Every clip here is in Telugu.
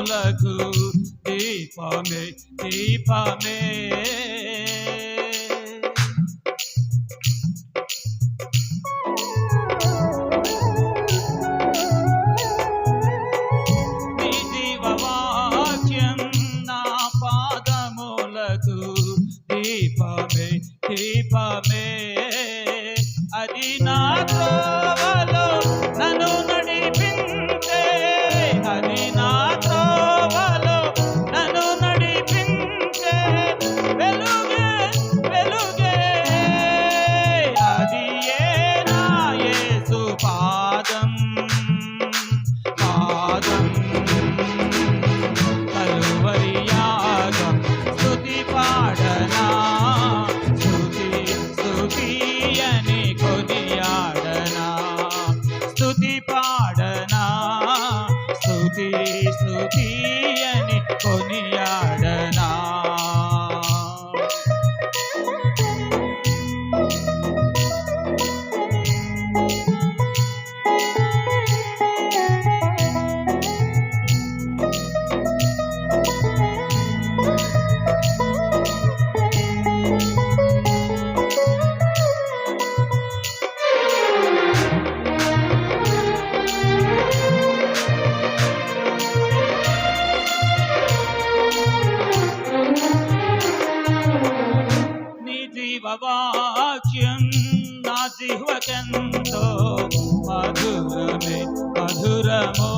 దీపములకు దీపమే దీపమే చేసు దేవవాక్యం నా జిహ్వకెంతో మధురమే మధురమో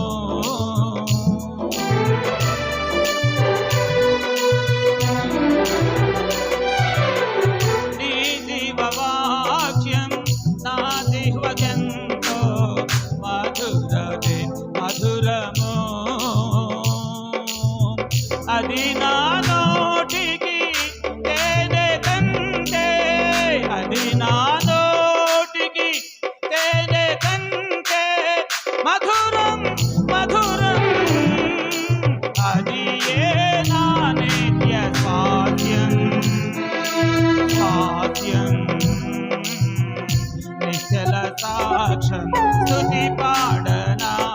మధురమో మధురం మధురం. అది ఏ నా సాధ్యం. సాధ్యం. నిశ్చల సాక్షం స్తుతి పాడనా?